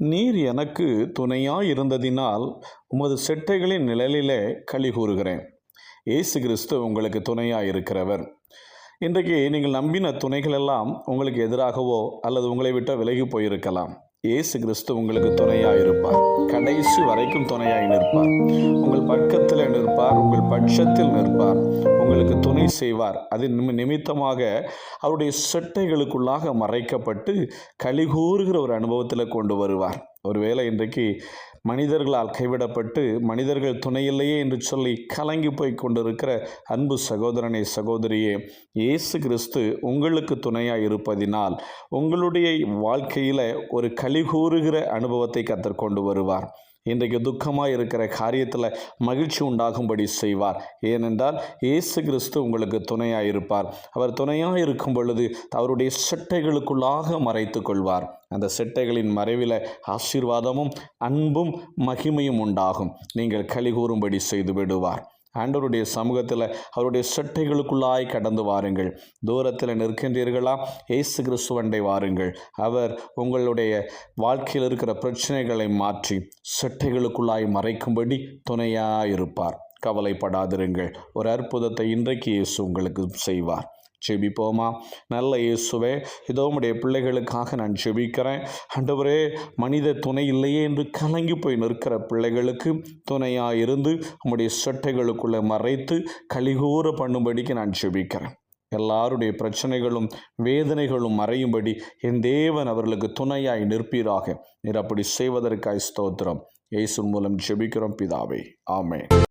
நீர் எனக்கு துணையாயிருந்ததினால் உமது செட்டைகளின் நிழலிலே களி கூறுகிறேன். ஏசு கிறிஸ்து உங்களுக்கு துணையாக இருக்கிறவர் இன்றைக்கு நீங்கள் நம்பின துணைகள் எல்லாம் உங்களுக்கு எதிராகவோ அல்லது உங்களை விட்டு விலகி போயிருக்கலாம். இயேசு கிறிஸ்து உங்களுக்கு துணையாக இருப்பார் கடைசி வரைக்கும் துணையாய் நிற்பார். உங்கள் பக்கத்தில் நிற்பார். பட்சத்தில் நிற்பார். உங்களுக்கு துணை செய்வார். அது நிமி- நிமித்தமாக அவருடைய செட்டைகளுக்குள்ளாக மறைக்கப்பட்டு கலிகூறுகிற ஒரு அனுபவத்தில் கொண்டு வருவார். ஒருவேளை இன்றைக்கு மனிதர்களால் கைவிடப்பட்டு மனிதர்கள் துணையில்லையே என்று சொல்லி கலங்கி போய் கொண்டிருக்கிற அன்பு சகோதரனே சகோதரியே இயேசு கிறிஸ்து உங்களுக்கு துணையாக இருப்பதினால் உங்களுடைய வாழ்க்கையில் ஒரு கலிகூறுகிற அனுபவத்தை கத்தர் வருவார். இன்றைக்கு துக்கமாக இருக்கிற காரியத்தில் மகிழ்ச்சி உண்டாகும்படி செய்வார். ஏனென்றால் இயேசு கிறிஸ்து உங்களுக்கு துணையாக இருப்பார். அவர் துணையாக இருக்கும் பொழுது அவருடைய செட்டைகளுக்குள்ளாக மறைத்து கொள்வார். அந்த செட்டைகளின் மறைவில் ஆசீர்வாதமும் அன்பும் மகிமையும் உண்டாகும். நீங்கள் களி கூறும்படி செய்து விடுவார். ஆண்டவருடைய சமூகத்தில் அவருடைய சட்டைகளுக்குள்ளாய் கடந்து வாருங்கள். தூரத்தில் நிற்கின்றீர்களா? ஏசு கிறிஸ்துவண்டை வாருங்கள். அவர் உங்களுடைய வாழ்க்கையில் இருக்கிற பிரச்சனைகளை மாற்றி சட்டைகளுக்குள்ளாய் மறைக்கும்படி துணையாக இருப்பார் கவலைப்படாதிருங்கள். ஒரு அற்புதத்தை இன்றைக்கு இயேசு உங்களுக்கு செய்வார். ஜெபிப்போமா? நல்ல இயேசுவே இதோ உடைய பிள்ளைகளுக்காக நான் ஜெபிக்கிறேன். ஆண்டவரே மனித துணை இல்லையே என்று கலங்கி போய் நிற்கிற பிள்ளைகளுக்கு துணையாக இருந்து உம்முடைய சட்டைகளுக்குள்ளே மறைத்து கலிகூற பண்ணும்படிக்கு நான் ஜெபிக்கிறேன். எல்லாருடைய பிரச்சனைகளும் வேதனைகளும் மறையும்படி என் தேவன் அவர்களுக்கு துணையாய் நிற்பீராக. நீர் அப்படி செய்வதற்காய் ஸ்தோத்திரம். இயேசு மூலம் ஜெபிக்கிறோம் பிதாவே. ஆமே